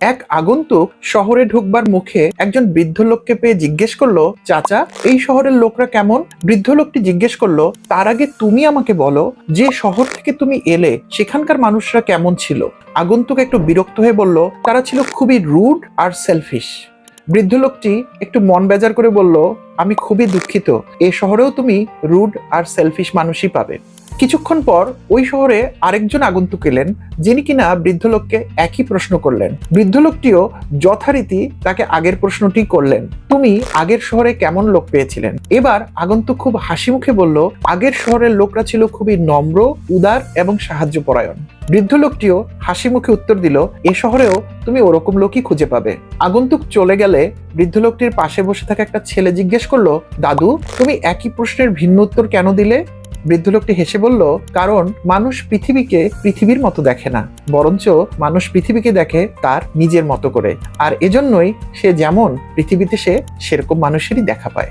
এক আগন্তুক শহরে ঢুকবার মুখে একজন বৃদ্ধ লোককে পেয়ে জিজ্ঞেস করল, চাচা, এই শহরের লোকরা কেমন? বৃদ্ধ লোকটি জিজ্ঞেস করল, তার আগে তুমি আমাকে বলো, যে শহর থেকে তুমি এলে, সেখানকার মানুষরা কেমন ছিল? আগন্তুক একটু বিরক্ত হয়ে বলল, তারা ছিল খুবই রুড আর সেলফিশ বৃদ্ধ লোকটি একটু মন বেজার করে বলল, আমি খুবই দুঃখিত, এ শহরেও তুমি রুড আর সেলফিশ মানুষই পাবে। কিছুক্ষণ পর ওই শহরে আরেকজন আগন্তুক এলেন, যিনি কিনা বৃদ্ধ লোককে একই প্রশ্ন করলেন। বৃদ্ধ লোকটিও যথারীতি তাকে আগের প্রশ্নটি করলেন, তুমি আগের শহরে কেমন লোক পেয়েছিলেন? এবার আগন্তুক খুব হাসি মুখে বলল, আগের শহরের লোকরা ছিল খুবই নম্র, উদার এবং সাহায্যপরায়ণ। বৃদ্ধ লোকটিও হাসি মুখে উত্তর দিল, এ শহরেও তুমি ওরকম লোকই খুঁজে পাবে। আগন্তুক চলে গেলে বৃদ্ধ লোকটির পাশে বসে থাকা একটা ছেলে জিজ্ঞেস করল, দাদু, তুমি একই প্রশ্নের ভিন্ন উত্তর কেন দিলে? বৃদ্ধ লোকটি হেসে বলল, কারণ মানুষ পৃথিবীকে পৃথিবীর মতো দেখে না, বরঞ্চ মানুষ পৃথিবীকে দেখে তার নিজের মতো করে। আর এজন্যই সে যেমন পৃথিবীতে সে সেরকম মানুষেরই দেখা পায়।